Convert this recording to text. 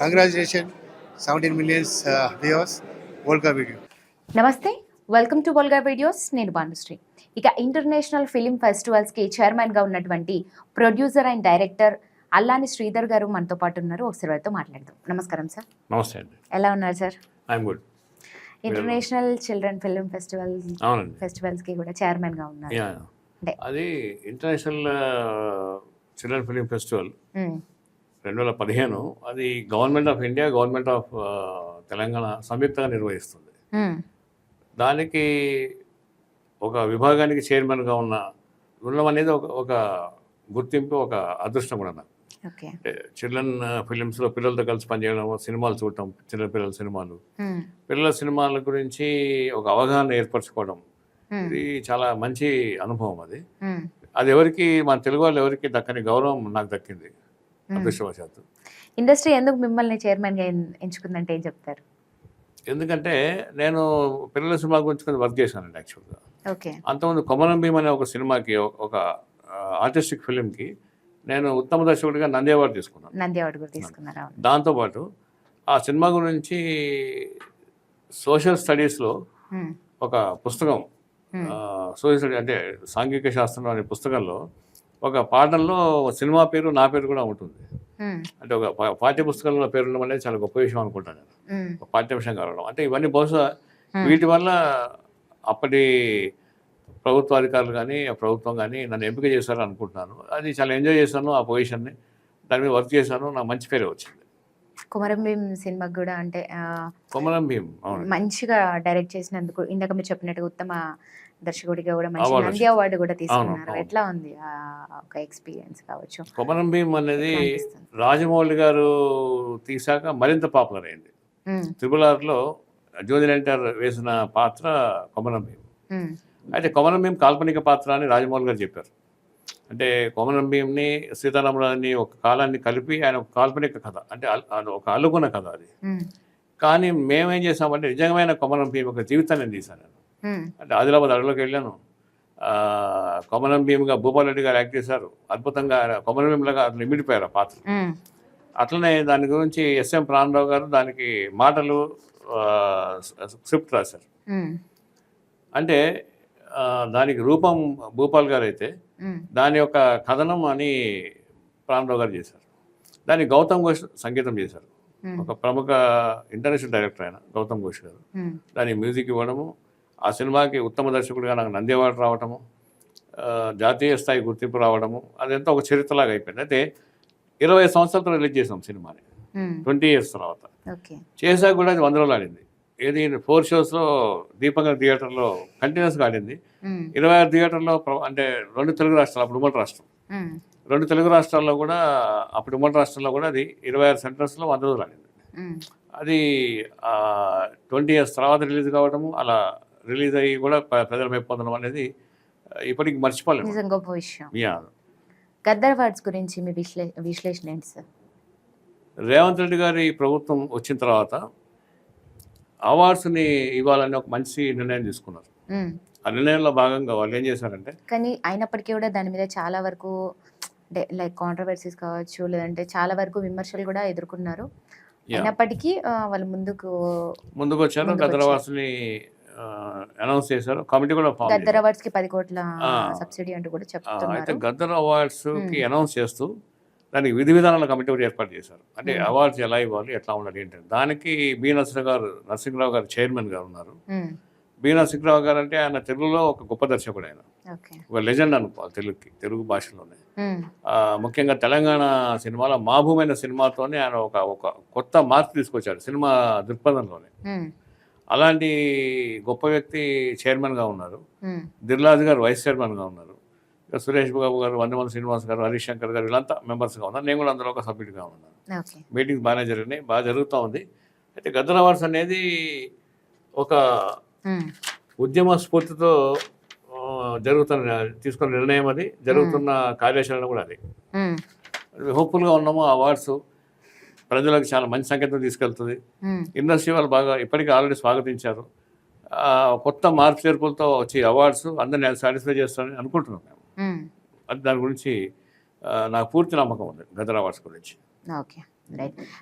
Congratulations, 17 millions uh, viewers, World Cup video. నమస్తే welcome to Bolga videos నేను భానుశ్రీ. ఇక international film ఫెస్టివల్స్కి చైర్మన్గా ఉన్నటువంటి ప్రొడ్యూసర్ అండ్ డైరెక్టర్ అల్లాని శ్రీధర్ గారు మనతో పాటు ఉన్నారు. ఒకసారి వారితో మాట్లాడదాం. నమస్కారం సార్ నమస్తే అండి. ఎలా ఉన్నారు sir I'm good international children film festival ఫెస్టివల్స్కి కూడా చైర్మన్గా ఉన్నారు. అది ఇంటర్నేషనల్ చిల్డ్రన్ ఫిలిం ఫెస్టివల్. రెండు వేల పదిహేను అది government of India government of Telangana సంయుక్తంగా నిర్వహిస్తుంది. దానికి ఒక విభాగానికి చైర్మన్గా ఉన్న ఉండడం అనేది ఒక ఒక గుర్తింపు ఒక అదృష్టం కూడా నాకు చిల్డ్రన్ ఫిలిమ్స్లో పిల్లలతో కలిసి పనిచేయడం సినిమాలు చూడటం చిన్న పిల్లల సినిమాలు. పిల్లల సినిమాల గురించి ఒక అవగాహన ఏర్పరచుకోవడం. ఇది చాలా మంచి అనుభవం అది. అది ఎవరికి మన తెలుగు వాళ్ళు ఎవరికి దక్కని గౌరవం నాకు దక్కింది. అదృష్టవశాత్తు. ఇండస్ట్రీ ఎందుకు మిమ్మల్ని చైర్మన్గా ఎంచుకుందంటే ఏం చెప్తారు? ఎందుకంటే నేను పిల్లల సినిమా గురించి కొంచెం వర్క్ చేశానండి యాక్చువల్గా. ఓకే. అంతకుముందు కొమరం భీమ్ అనే ఒక సినిమాకి ఒక- ఆర్టిస్టిక్ ఫిలింకి నేను ఉత్తమ దర్శకుడిగా నంది అవార్డు తీసుకున్నాను. నంది అవార్డు కూడా తీసుకున్నారు దాంతోపాటు ఆ సినిమా గురించి సోషల్ స్టడీస్లో. ఒక పుస్తకం. సోషల్ స్టడీ అంటే సాంఘిక శాస్త్రం అనే పుస్తకంలో ఒక పాఠంలో సినిమా పేరు నా పేరు కూడా ఉంటుంది. అంటే ఒక పాఠ్య పుస్తకంలో పేరు ఉండడం అనేది చాలా గొప్ప విషయం అనుకుంటాను నేను. ఒక పాఠ్యాంశం కావడం. అంటే ఇవన్నీ బహుశా. వీటి వల్ల అప్పటి ప్రభుత్వ అధికారులు కానీ ఆ ప్రభుత్వం కానీ నన్ను ఎంపిక చేశారని అనుకుంటున్నాను అది చాలా ఎంజాయ్ చేశాను ఆ పొజిషన్ని. దాని మీద వర్క్ చేశాను. నాకు మంచి పేరే వచ్చింది. కుమరం భీమ్ సినిమాకి కూడా అంటే కొమరం భీమ్ మంచిగా డైరెక్ట్ చేసినందుకు ఇందాక మీరు చెప్పినట్టుగా ఉత్తమ దర్శకుడిగా కూడా మంచి నంది. అవార్డు కూడా తీసుకున్నారు. ఎట్లా ఉంది ఒక ఎక్స్పీరియన్స్ కావచ్చు? కొమరం భీమ్ అనేది? రాజమౌళి గారు తీసాక మరింత పాపులర్ అయింది. త్రిబుల్ ఆర్లో జోదిల్ ఎన్టీఆర్ వేసిన పాత్ర కొమరం భీమ్ అయితే కొమరం భీం కాల్పనిక పాత్ర అని రాజమౌళి గారు చెప్పారు. అంటే కొమరం భీంని సీతారామరాజుని ఒక కాలాన్ని కలిపి ఆయన ఒక కాల్పనిక కథ. అంటే ఒక అల్లుకున్న కథ అది. కానీ మేమేం చేసామంటే నిజమైన కొమరం భీం ఒక జీవితాన్ని నేను తీశాను నేను. అంటే ఆదిలాబాద్ అడవిలోకి వెళ్ళాను. ఆ, కొమరం భీమ్గా భూపాల్ రెడ్డి గారు యాక్ట్ చేశారు. అద్భుతంగా ఆయన కొమరం భీమ్లాగా అతను ఇమిడిపోయారు ఆ పాత్ర అట్లనే దాని గురించి ఎస్ఎం ప్రాణరావు గారు దానికి మాటలు స్క్రిప్ట్ రాశారు. అంటే దానికి రూపం భూపాల్ గారు అయితే దాని యొక్క కథనం అని ప్రాణరావు గారు చేశారు. దాన్ని గౌతమ్ ఘోష్ సంగీతం చేశారు. ఒక ప్రముఖ ఇంటర్నేషనల్ డైరెక్టర్ ఆయన గౌతమ్ ఘోష్ గారు. దానికి మ్యూజిక్ ఇవ్వడము ఆ సినిమాకి ఉత్తమ దర్శకుడిగా నాకు నంది అవార్డు రావడము జాతీయ స్థాయి గుర్తింపు రావడము అదంతా ఒక చరిత్రలాగా అయిపోయింది. అయితే ఇరవై సంవత్సరాలతో రిలీజ్ చేసాం సినిమాని. ట్వంటీ ఇయర్స్ తర్వాత. చేశాక కూడా అది వంద రోజులు ఆడింది ఏది ఫోర్ షోస్లో దీపంగర్ థియేటర్లో కంటిన్యూస్గా ఆడింది. ఇరవై ఆరు థియేటర్లో అంటే రెండు తెలుగు రాష్ట్రాలు అప్పుడు ఉమ్మడి రాష్ట్రం. రెండు తెలుగు రాష్ట్రాల్లో కూడా అప్పుడు ఉమ్మడి రాష్ట్రంలో కూడా అది ఇరవై ఆరు సెంటర్స్లో వంద రోజులు ఆడింది. అది ట్వంటీ ఇయర్స్ తర్వాత రిలీజ్ కావడము అలా రిలీజ్ అయ్యి కూడా ప్ర- ప్రజల మెప్పు పొందడం అనేది ఇప్పటికి గొప్ప విషయం. యా గద్దర్ అవార్డ్స్ గురించి మీ విశ్లే విశ్లేషణ ఏంటి సార్? రేవంత్ రెడ్డి గారి ప్రభుత్వం వచ్చిన తర్వాత అవార్డ్స్ని ఇవ్వాలని ఒక మంచి నిర్ణయం తీసుకున్నారు. ఆ నిర్ణయంలో భాగంగా వాళ్ళు ఏం చేశారంటే కానీ అయినప్పటికీ కూడా దాని మీద చాలా వరకు లైక్ కాంట్రవర్సీస్ కావచ్చు లేదంటే చాలా వరకు విమర్శలు కూడా ఎదుర్కొన్నారు. అయినప్పటికీ వాళ్ళు ముందుకు ముందుకు వచ్చారు గద్దర్ అవార్డ్స్ని అనౌన్స్ చేశారు. కమిటీ కూడా ఫామ్ గద్దర్ అవార్డ్స్కి పది కోట్ల. సబ్సిడీ అంటూ కూడా అయితే చెప్తున్నారు. గద్దర్ అవార్డ్స్కి Hmm. అనౌన్స్ చేస్తూ దానికి విధి విధానాల కమిటీ కూడా ఏర్పాటు చేశారు. అంటే. అవార్డ్స్ ఎలా ఇవ్వాలి ఎట్లా ఉండాలి ఏంటి అని. దానికి బి నరసింహ గారు నరసింహరావు గారు చైర్మన్ గారు ఉన్నారు. బి నరసింహరావు గారు అంటే ఆయన తెలుగులో ఒక గొప్ప దర్శకుడు ఆయన. ఒక లెజెండ్ అనుకోవాలి తెలుగుకి తెలుగు భాషలోనే. ముఖ్యంగా తెలంగాణ సినిమాలో మాభూమైన సినిమాతోనే ఆయన ఒక ఒక కొత్త మార్పు తీసుకొచ్చాడు సినిమా దృక్పథంలోనే. అలాంటి గొప్ప వ్యక్తి చైర్మన్గా ఉన్నారు. దిల్రాజు గారు వైస్ చైర్మన్గా ఉన్నారు. సురేష్ బాబు గారు వందమల శ్రీనివాస్ గారు హరీష్ శంకర్ గారు వీళ్ళంతా మెంబర్స్గా ఉన్నారు. నేను కూడా అందులో ఒక సభ్యుడిగా ఉన్నాను. ఓకే. మీటింగ్స్ బాగానే జరిగినాయి బాగా జరుగుతూ ఉంది. అయితే గద్దర్ అవార్డ్స్ అనేది ఒక ఉద్యమ స్ఫూర్తితో జరుగుతున్న తీసుకున్న నిర్ణయం అది. జరుగుతున్న కార్యాచరణ కూడా అది. హోప్ఫుల్గా ఉన్నాము ఆ అవార్డ్స్. ప్రజలకు చాలా మంచి సంకేతం తీసుకెళ్తుంది. ఇండస్ట్రీ వాళ్ళు బాగా ఇప్పటికీ ఆల్రెడీ స్వాగతించారు. కొత్త మార్పు చేర్పులతో వచ్చే అవార్డ్స్ అందరినీ సాటిస్ఫై చేస్తారని అనుకుంటున్నాం మేము. అది దాని గురించి నాకు పూర్తి నమ్మకం ఉంది గదర్ అవార్డ్స్ గురించి. Okay right.